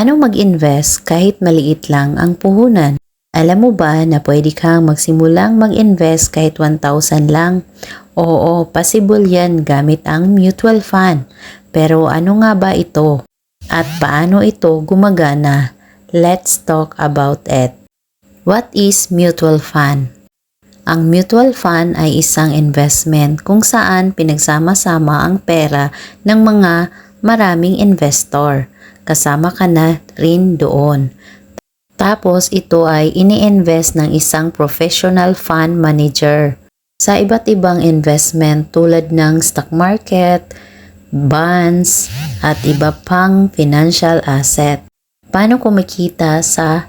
Paano mag-invest kahit maliit lang ang puhunan? Alam mo ba na pwede kang magsimulang mag-invest kahit 1,000 lang? Oo, possible yan gamit ang mutual fund. Pero ano nga ba ito? At paano ito gumagana? Let's talk about it. What is mutual fund? Ang mutual fund ay isang investment kung saan pinagsama-sama ang pera ng mga maraming investor. Kasama ka na rin doon. Tapos ito ay ini-invest ng isang professional fund manager sa iba't ibang investment tulad ng stock market, bonds, at iba pang financial asset. Paano kumikita sa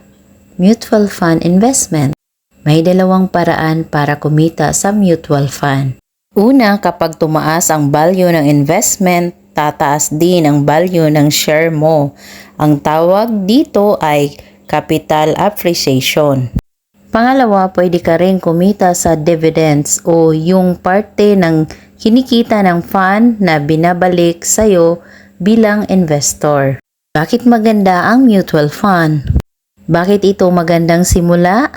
mutual fund investment? May dalawang paraan para kumita sa mutual fund. Una, kapag tumaas ang value ng investment, tataas din ang value ng share mo. Ang tawag dito ay capital appreciation. Pangalawa, pwede ka rin kumita sa dividends o yung parte ng kinikita ng fund na binabalik sa'yo bilang investor. Bakit maganda ang mutual fund? Bakit ito magandang simula?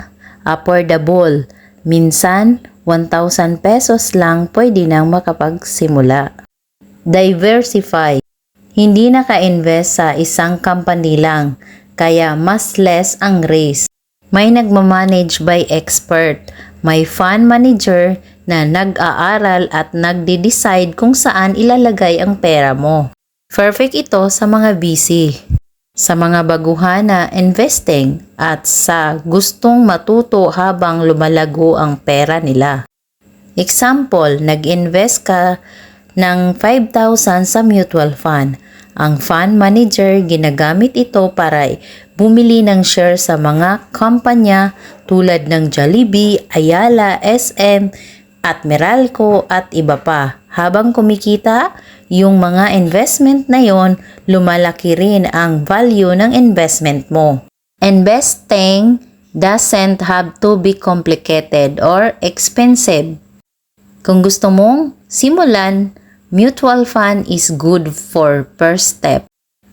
Affordable. Minsan, 1,000 pesos lang pwede nang makapagsimula. Diversify. Hindi naka-invest sa isang company lang, kaya mas less ang risk. May nagmamanage by expert. May fund manager na nag-aaral at nagde-decide kung saan ilalagay ang pera mo. Perfect ito sa mga busy, sa mga baguhan na investing at sa gustong matuto habang lumalago ang pera nila. Example, nag-invest ka ng 5,000 sa mutual fund. Ang fund manager ginagamit ito para bumili ng share sa mga kumpanya tulad ng Jollibee, Ayala, SM, at Meralco at iba pa. Habang kumikita, yung mga investment na yon, lumalaki rin ang value ng investment mo. Investing doesn't have to be complicated or expensive. Kung gusto mong simulan, mutual fund is good for first step.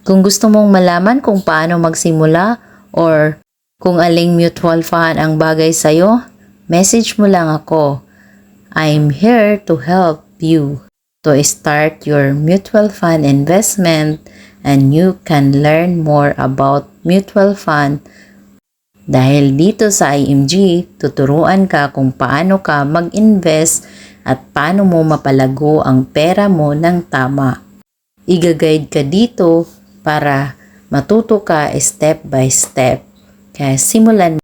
Kung gusto mong malaman kung paano magsimula or kung aling mutual fund ang bagay sa'yo, message mo lang ako. I'm here to help you to start your mutual fund investment and you can learn more about mutual fund dahil dito sa IMG, tuturuan ka kung paano ka mag-invest at paano mo mapalago ang pera mo ng tama. Iga-guide ka dito para matuto ka step by step. Kaya simulan